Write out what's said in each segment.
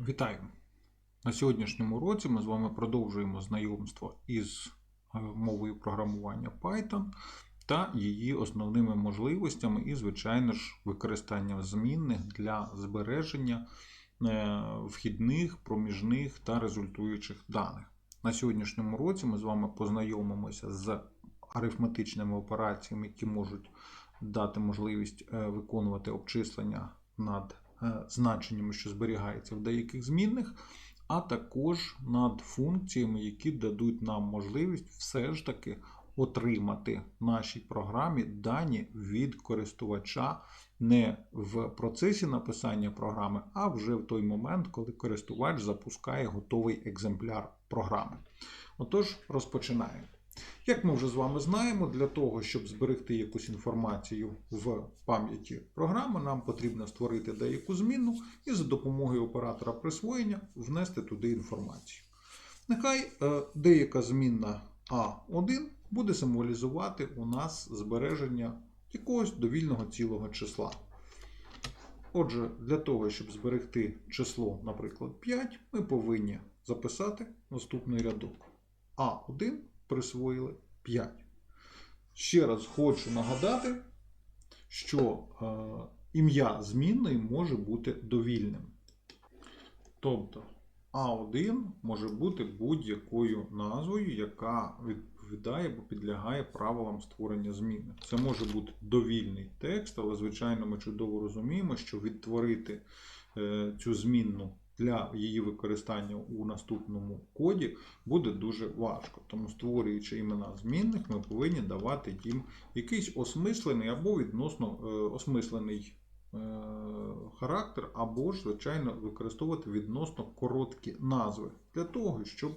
Вітаю! На сьогоднішньому уроці ми з вами продовжуємо знайомство із е, мовою програмування Python та її основними можливостями і, звичайно ж, використанням змінних для збереження е, вхідних, проміжних та результуючих даних. На сьогоднішньому уроці ми з вами познайомимося з арифметичними операціями, які можуть дати можливість е, виконувати обчислення над значеннями, що зберігаються в деяких змінних, а також над функціями, які дадуть нам можливість все ж таки отримати в нашій програмі дані від користувача не в процесі написання програми, а вже в той момент, коли користувач запускає готовий екземпляр програми. Отож, розпочинаємо. Як ми вже з вами знаємо, для того, щоб зберегти якусь інформацію в пам'яті програми, нам потрібно створити деяку змінну і за допомогою оператора присвоєння внести туди інформацію. Нехай е, деяка змінна А1 буде символізувати у нас збереження якогось довільного цілого числа. Отже, для того, щоб зберегти число, наприклад, 5, ми повинні записати наступний рядок. А1 присвоїли 5. Ще раз хочу нагадати, що е, ім'я змінної може бути довільним. Тобто А1 може бути будь-якою назвою, яка відповідає або підлягає правилам створення зміни. Це може бути довільний текст, але, звичайно, ми чудово розуміємо, що відтворити е, цю змінну для її використання у наступному коді буде дуже важко. Тому, створюючи імена змінних, ми повинні давати їм якийсь осмислений або відносно е, осмислений е, характер, або ж, звичайно, використовувати відносно короткі назви для того, щоб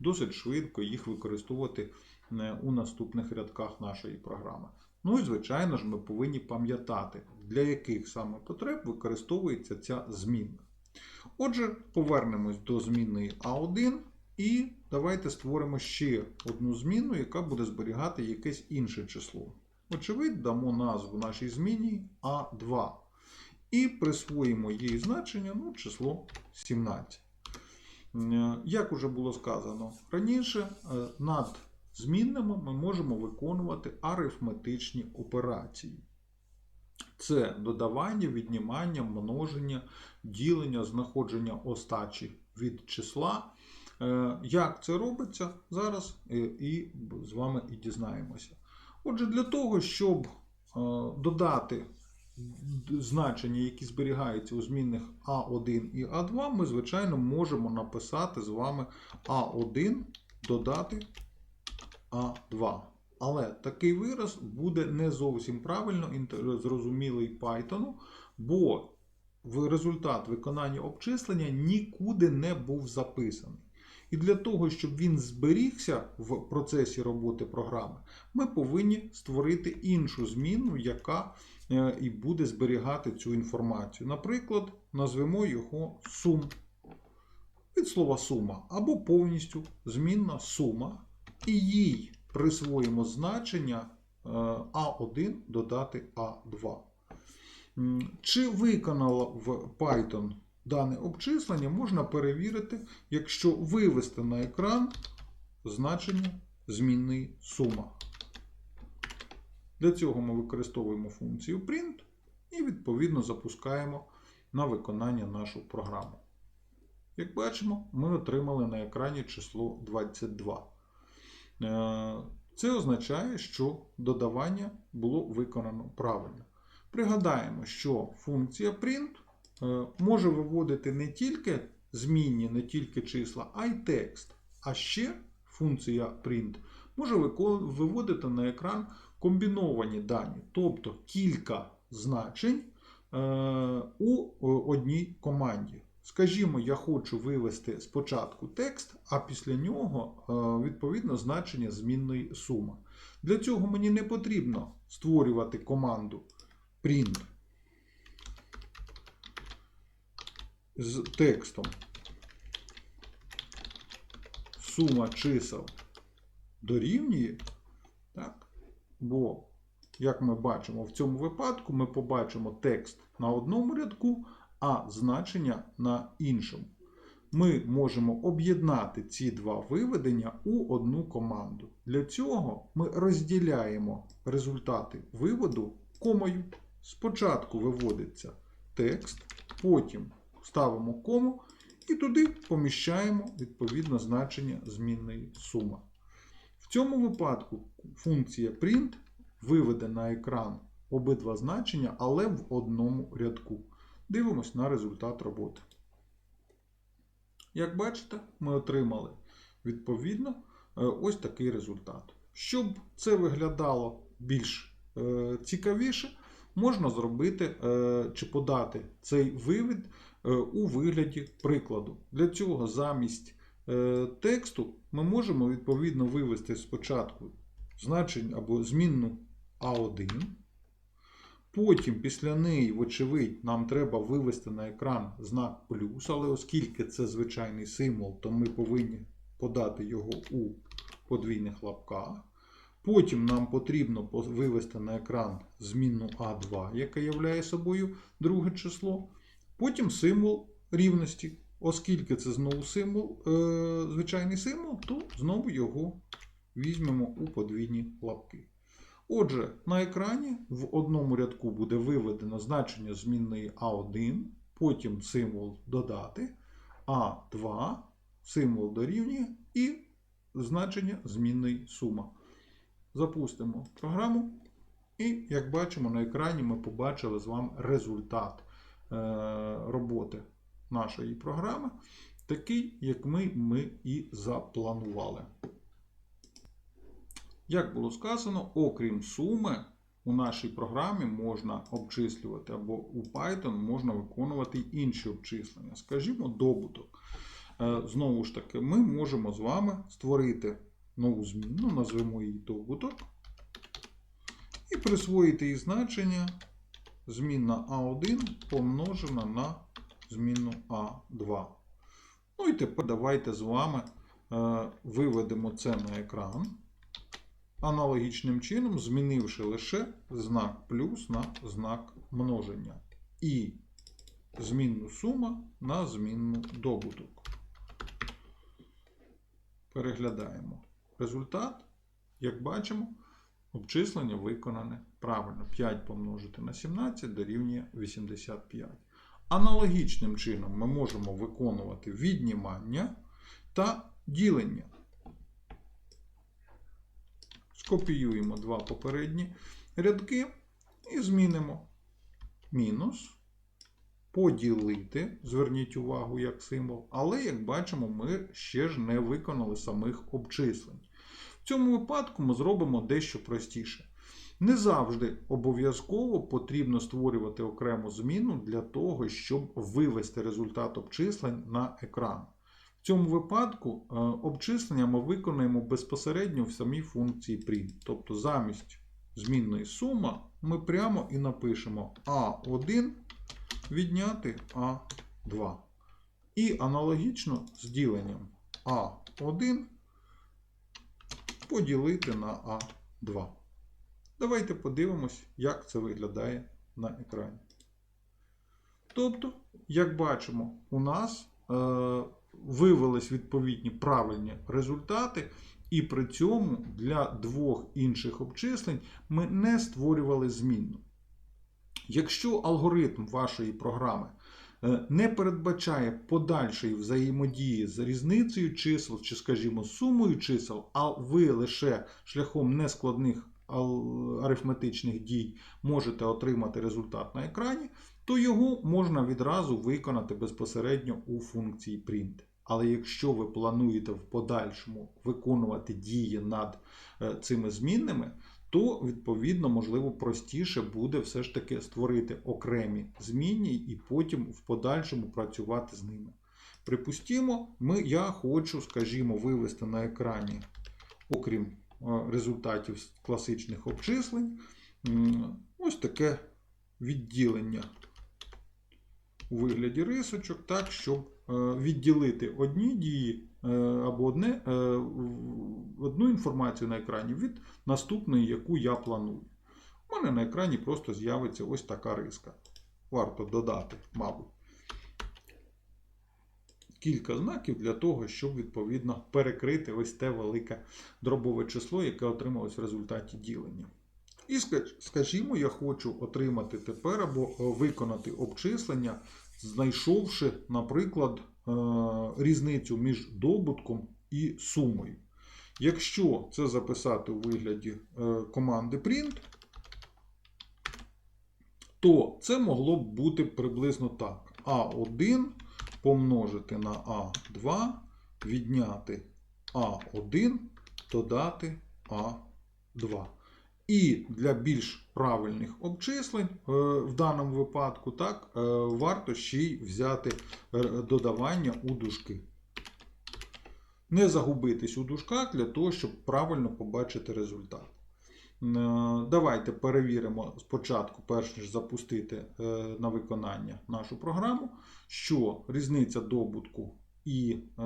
досить швидко їх використовувати е, у наступних рядках нашої програми. Ну і, звичайно ж, ми повинні пам'ятати, для яких саме потреб використовується ця змінна. Отже, повернемось до змінної А1 і давайте створимо ще одну зміну, яка буде зберігати якесь інше число. Очевидь, дамо назву нашій зміні А2. І присвоїмо їй значення ну, число 17. Е, Як уже було сказано раніше, е, над змінними ми можемо виконувати арифметичні операції. Це додавання, віднімання, множення, ділення, знаходження остачі від числа. Е, Як це робиться, зараз е, і з вами і дізнаємося. Отже, для того, щоб е, додати значення, які зберігаються у змінних А1 і А2, ми, звичайно, можемо написати з вами А1 додати А2. Але такий вираз буде не зовсім правильно зрозумілий Python, бо результат виконання обчислення нікуди не був записаний. І для того, щоб він зберігся в процесі роботи програми, ми повинні створити іншу зміну, яка е, і буде зберігати цю інформацію. Наприклад, назвемо його сум від слова сума, або повністю змінна сума, і їй присвоїмо значення е, А1 додати А2. Чи виконало в Python дане обчислення, можна перевірити, якщо вивести на екран значення змінної сума. Для цього ми використовуємо функцію print і, відповідно, запускаємо на виконання нашу програму. Як бачимо, ми отримали на екрані число 22. Е, це означає, що додавання було виконано правильно. Пригадаємо, що функція print е, може виводити не тільки змінні, не тільки числа, а й текст. А ще функція print може виводити на екран комбіновані дані, тобто кілька значень е, у одній команді. Скажімо, я хочу вивести спочатку текст, а після нього, відповідно, значення змінної суми. Для цього мені не потрібно створювати команду print з текстом сума чисел дорівнює. Так? Бо, як ми бачимо, в цьому випадку ми побачимо текст на одному рядку, а значення на іншому. ми можемо об'єднати ці два виведення у одну команду. Для цього ми розділяємо результати виводу комою. Спочатку виводиться текст, потім ставимо кому і туди поміщаємо відповідно значення змінної сума. В цьому випадку функція print виведе на екран обидва значення, але в одному рядку. Дивимось на результат роботи. Як бачите, ми отримали відповідно е, ось такий результат. Щоб це виглядало більш е, цікавіше, можна зробити е, чи подати цей вивід у вигляді прикладу. Для цього замість тексту ми можемо відповідно вивести спочатку значення або змінну А1. Потім після неї, вочевидь, нам треба вивести на екран знак плюс, але оскільки це звичайний символ, то ми повинні подати його у подвійних лапках. Потім нам потрібно вивести на екран змінну А2, яка являє собою друге число. Потім символ рівності. Оскільки це знову символ, е, звичайний символ, то знову його візьмемо у подвійні лапки. Отже, на екрані в одному рядку буде виведено значення змінної А1, потім символ додати, А2, символ дорівнює і значення змінної сума. Запустимо програму. І, як бачимо, на екрані ми побачили з вами результат е, роботи нашої програми, такий, як ми, ми і запланували. Як було сказано, окрім суми, у нашій програмі можна обчислювати або у Python можна виконувати інші обчислення. Скажімо, добуток. Е, Знову ж таки, ми можемо з вами створити нову зміну, назвемо її добуток, і присвоїти їй значення змінна А1 помножена на змінну А2. Ну і тепер давайте з вами е, виведемо це на екран. Аналогічним чином, змінивши лише знак плюс на знак множення. І змінну сума на змінну добуток. Переглядаємо результат. Як бачимо, обчислення виконане правильно. 5 помножити на 17 дорівнює 85. Аналогічним чином ми можемо виконувати віднімання та ділення. Скопіюємо два попередні рядки і змінимо мінус. Поділити, зверніть увагу як символ, але, як бачимо, ми ще ж не виконали самих обчислень. В цьому випадку ми зробимо дещо простіше. Не завжди обов'язково потрібно створювати окрему зміну для того, щоб вивести результат обчислень на екран. В цьому випадку е, обчислення ми виконаємо безпосередньо в самій функції print. Тобто замість змінної сума ми прямо і напишемо А1 відняти А2. І аналогічно з діленням А1 поділити на А2. Давайте подивимось, як це виглядає на екрані. Тобто, як бачимо, у нас е, вивелись відповідні правильні результати, і при цьому для двох інших обчислень ми не створювали змінну. Якщо алгоритм вашої програми е, не передбачає подальшої взаємодії з різницею чисел, чи, скажімо, сумою чисел, а ви лише шляхом нескладних арифметичних дій можете отримати результат на екрані, то його можна відразу виконати безпосередньо у функції print. Але якщо ви плануєте в подальшому виконувати дії над е, цими змінними, то відповідно, можливо, простіше буде все ж таки створити окремі змінні і потім в подальшому працювати з ними. Припустімо, ми, я хочу, скажімо, вивести на екрані, окрім результатів класичних обчислень, ось таке відділення у вигляді рисочок, так, щоб е, відділити одні дії е, або одне, е, одну інформацію на екрані від наступної, яку я планую. У мене на екрані просто з'явиться ось така риска. Варто додати, мабуть. Кілька знаків для того, щоб відповідно перекрити ось те велике дробове число, яке отрималось в результаті ділення. І скажімо, я хочу отримати тепер або е, виконати обчислення, знайшовши, наприклад, е, різницю між добутком і сумою. Якщо це записати у вигляді е, команди print, то це могло б бути приблизно так. А1 помножити на А2, відняти А1, додати А2. І для більш правильних обчислень е, в даному випадку так, е, варто ще й взяти е, додавання у дужки. Не загубитись у дужках для того, щоб правильно побачити результат. Е, Давайте перевіримо спочатку, перш ніж запустити е, на виконання нашу програму, що різниця добутку і е,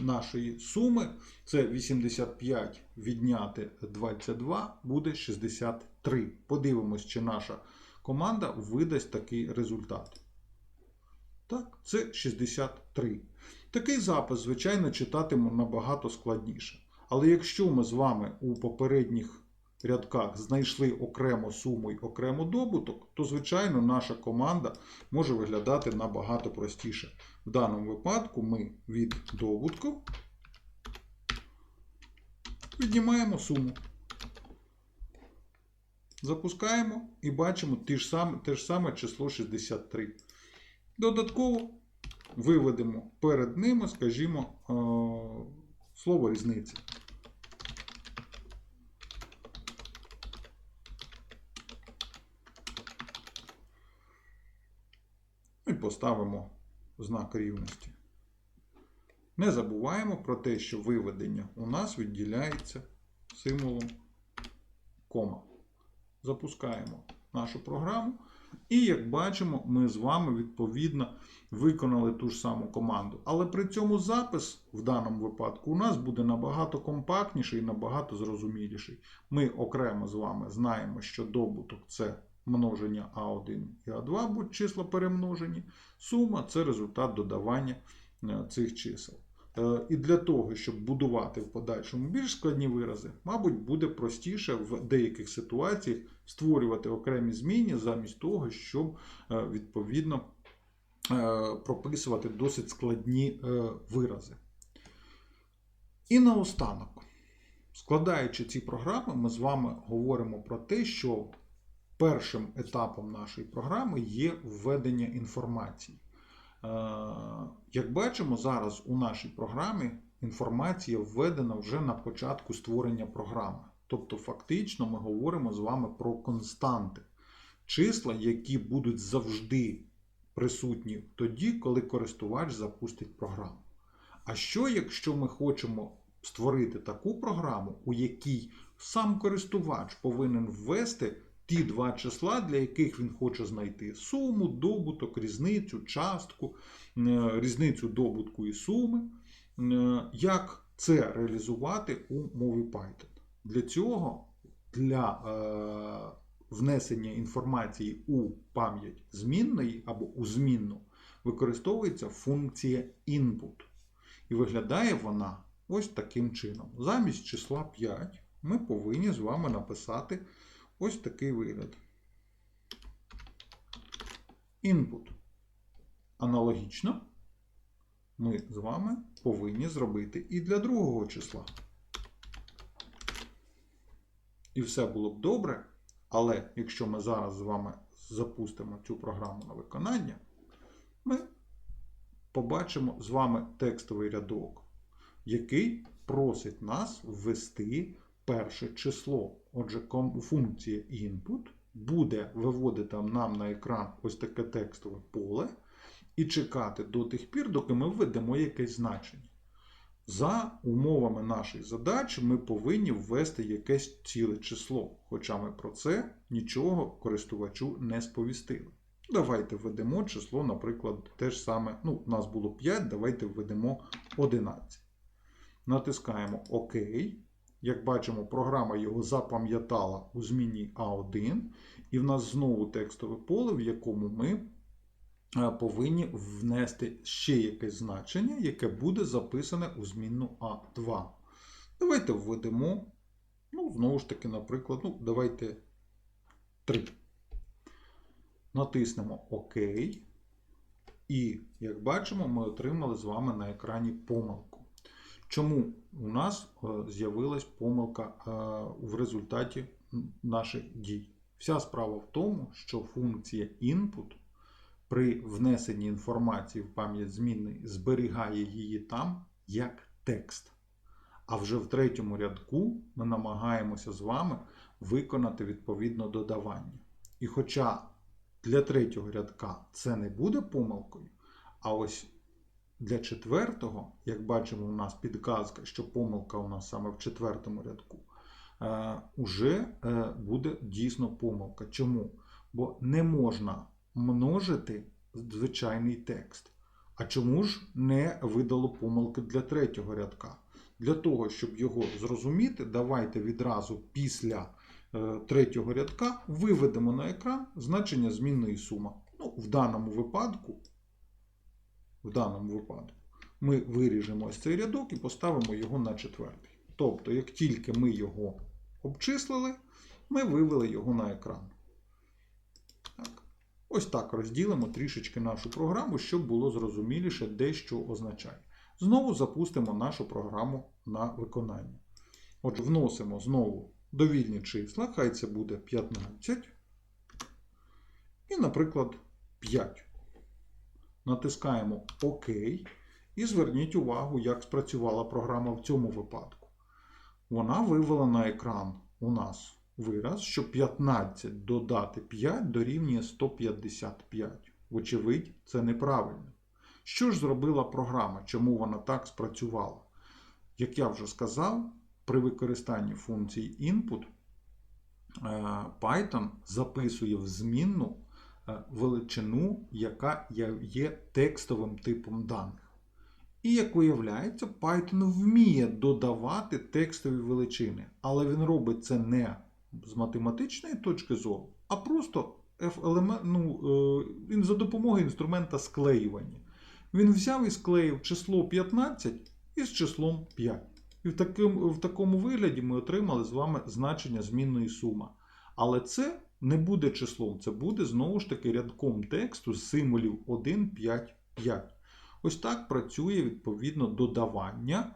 нашої суми це 85 відняти 22 буде 63. Подивимось, чи наша команда видасть такий результат. Так, це 63. Такий запис, звичайно, читатимемо набагато складніше. Але якщо ми з вами у попередніх рядках знайшли окремо суму і окремо добуток, то, звичайно, наша команда може виглядати набагато простіше. В даному випадку ми від добутку віднімаємо суму. Запускаємо і бачимо те ж саме, те ж саме число 63. Додатково виведемо перед ними, скажімо, е, слово різниця. Поставимо знак рівності. Не забуваємо про те, що виведення у нас відділяється символом кома. Запускаємо нашу програму. І як бачимо, ми з вами відповідно виконали ту ж саму команду. Але при цьому запис в даному випадку у нас буде набагато компактніший і набагато зрозуміліший. Ми окремо з вами знаємо, що добуток це множення А1 і А2 будуть числа перемножені. Сума це результат додавання е, цих чисел. Е, І для того, щоб будувати в подальшому більш складні вирази, мабуть, буде простіше в деяких ситуаціях створювати окремі зміни замість того, щоб е, відповідно прописувати досить складні вирази. І наостанок, складаючи ці програми, ми з вами говоримо про те, що першим етапом нашої програми є введення інформації. Е, Як бачимо, зараз у нашій програмі інформація введена вже на початку створення програми. Тобто, фактично, ми говоримо з вами про константи, числа, які будуть завжди присутні тоді, коли користувач запустить програму. А що, якщо ми хочемо створити таку програму, у якій сам користувач повинен ввести ті два числа, для яких він хоче знайти суму, добуток, різницю, частку, е, різницю добутку і суми. Е, Як це реалізувати у мові Python? Для цього, для е, внесення інформації у пам'ять змінної або у змінну, використовується функція input. І виглядає вона ось таким чином. Замість числа 5 ми повинні з вами написати ось такий вигляд. Input. Аналогічно ми з вами повинні зробити і для другого числа. І все було б добре, але якщо ми зараз з вами запустимо цю програму на виконання, ми побачимо з вами текстовий рядок, який просить нас ввести перше число. Отже, функція input буде виводити нам на екран ось таке текстове поле і чекати до тих пір, доки ми введемо якесь значення. За умовами нашої задачі ми повинні ввести якесь ціле число, хоча ми про це нічого користувачу не сповістили. Давайте введемо число, наприклад, те ж саме, ну, у нас було 5, давайте введемо 11. Натискаємо ОК. Як бачимо, програма його запам'ятала у зміні А1, і в нас знову текстове поле, в якому ми е, повинні внести ще якесь значення, яке буде записане у змінну А2. Давайте введемо, ну, знову ж таки, наприклад, ну, давайте 3. Натиснемо ОК. І, як бачимо, ми отримали з вами на екрані помилку. Чому у нас е, з'явилась помилка е, в результаті наших дій? Вся справа в тому, що функція input при внесенні інформації в пам'ять змінної зберігає її там як текст. А вже в третьому рядку ми намагаємося з вами виконати відповідно додавання. І хоча для третього рядка це не буде помилкою, а ось для четвертого, як бачимо, у нас підказка, що помилка у нас саме в четвертому рядку, е, уже е, буде дійсно помилка. Чому? Бо не можна множити звичайний текст. А чому ж не видало помилки для третього рядка? Для того, щоб його зрозуміти, давайте відразу після е, третього рядка виведемо на екран значення змінної сума. Ну, в даному випадку, в даному випадку ми виріжемо ось цей рядок і поставимо його на четвертий. Тобто, як тільки ми його обчислили, ми вивели його на екран. Так. Ось так розділимо трішечки нашу програму, щоб було зрозуміліше, де що означає. Знову запустимо нашу програму на виконання. Отже, вносимо знову довільні числа, хай це буде 15. І, наприклад, 5. Натискаємо ОК. І зверніть увагу, як спрацювала програма в цьому випадку. Вона вивела на екран у нас вираз, що 15 додати 5 дорівнює 155. Вочевидь, це неправильно. Що ж зробила програма? Чому вона так спрацювала? Як я вже сказав, при використанні функції input е, Python записує в змінну величину, яка є текстовим типом даних. І, як виявляється, Python вміє додавати текстові величини, але він робить це не з математичної точки зору, а просто елемент, ну, е, за допомогою інструмента склеювання. Він взяв і склеїв число 15 із числом 5. І в такому, в такому вигляді ми отримали з вами значення змінної суми. Але це не буде числом, це буде знову ж таки рядком тексту з символів 1, 5, 5. Ось так працює відповідно додавання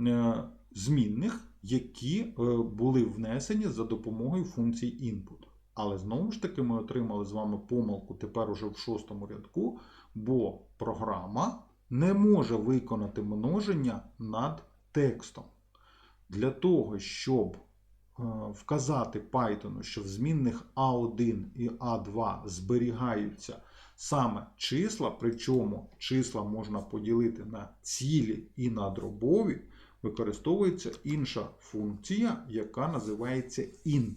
е, змінних, які е, були внесені за допомогою функції input. Але знову ж таки ми отримали з вами помилку тепер уже в шостому рядку, бо програма не може виконати множення над текстом. Для того, щоб вказати Python, що в змінних A1 і A2 зберігаються саме числа, причому числа можна поділити на цілі і на дробові, використовується інша функція, яка називається int.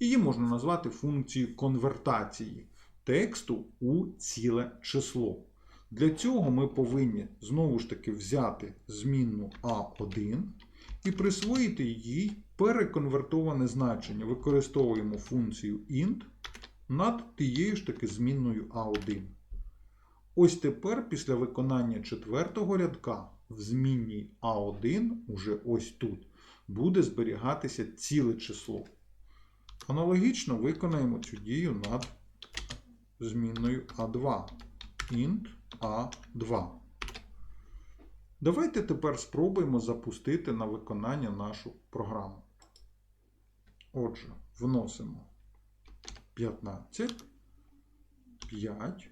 Її можна назвати функцією конвертації тексту у ціле число. Для цього ми повинні знову ж таки взяти змінну A1 і присвоїти їй переконвертоване значення. Використовуємо функцію int над тією ж таки змінною A1. Ось тепер, після виконання четвертого рядка в змінній А1, уже ось тут, буде зберігатися ціле число. Аналогічно виконаємо цю дію над змінною А2. int A2. Давайте тепер спробуємо запустити на виконання нашу програму. Отже, вносимо 15, 5.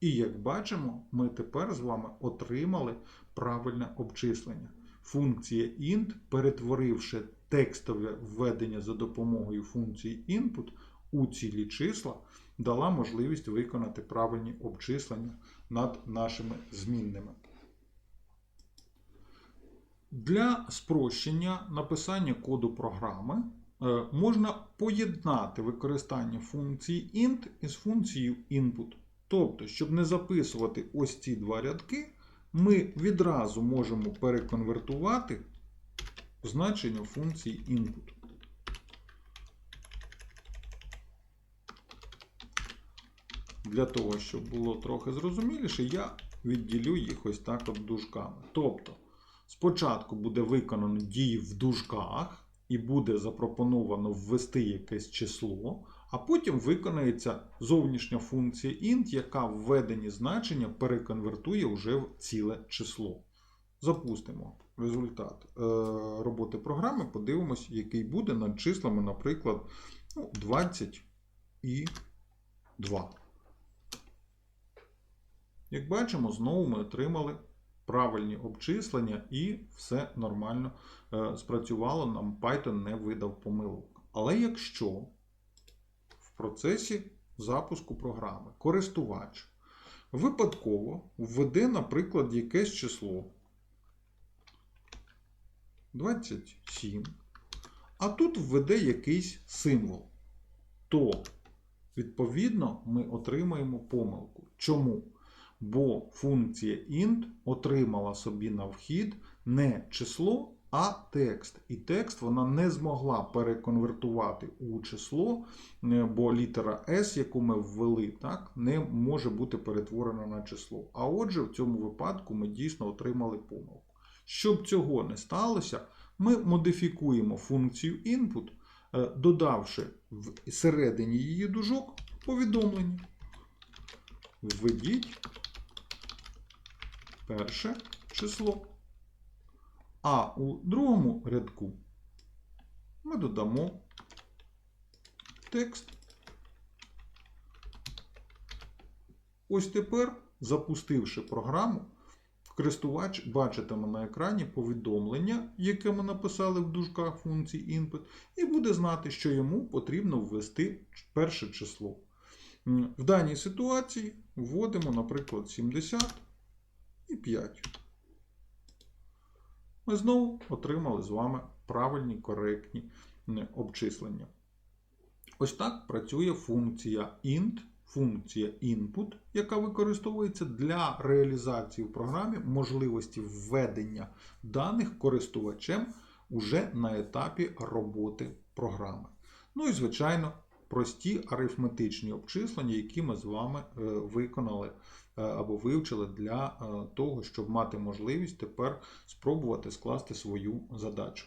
І як бачимо, ми тепер з вами отримали правильне обчислення. Функція int, перетворивши текстове введення за допомогою функції input у цілі числа, дала можливість виконати правильні обчислення над нашими змінними. Для спрощення написання коду програми е, можна поєднати використання функції int із функцією input. Тобто, щоб не записувати ось ці два рядки, ми відразу можемо переконвертувати значення функції input. Для того, щоб було трохи зрозуміліше, я відділю їх ось так от дужками. Тобто, спочатку буде виконано дії в дужках, і буде запропоновано ввести якесь число, а потім виконається зовнішня функція int, яка введені значення переконвертує вже в ціле число. Запустимо результат е, роботи програми, подивимось, який буде над числами, наприклад, ну, 20 і 2. Як бачимо, знову ми отримали правильні обчислення і все нормально е, спрацювало, нам Python не видав помилок. Але якщо в процесі запуску програми користувач випадково введе, наприклад, якесь число 27, а тут введе якийсь символ, то відповідно ми отримаємо помилку. Чому? Бо функція int отримала собі на вхід не число, а текст. І текст вона не змогла переконвертувати у число, е, бо літера S, яку ми ввели, так, не може бути перетворена на число. А отже, в цьому випадку ми дійсно отримали помилку. Щоб цього не сталося, ми модифікуємо функцію input, е, додавши в середині її дужок повідомлення. Введіть перше число. А у другому рядку ми додамо текст. Ось тепер, запустивши програму, користувач бачитиме на екрані повідомлення, яке ми написали в дужках функції input, і буде знати, що йому потрібно ввести перше число. В даній ситуації вводимо, наприклад, 70 і 5. Ми знову отримали з вами правильні коректні обчислення. Ось так працює функція int, функція input, яка використовується для реалізації в програмі можливості введення даних користувачем уже на етапі роботи програми. Ну і, звичайно, прості арифметичні обчислення, які ми з вами е, виконали е, або вивчили для е, того, щоб мати можливість тепер спробувати скласти свою задачу.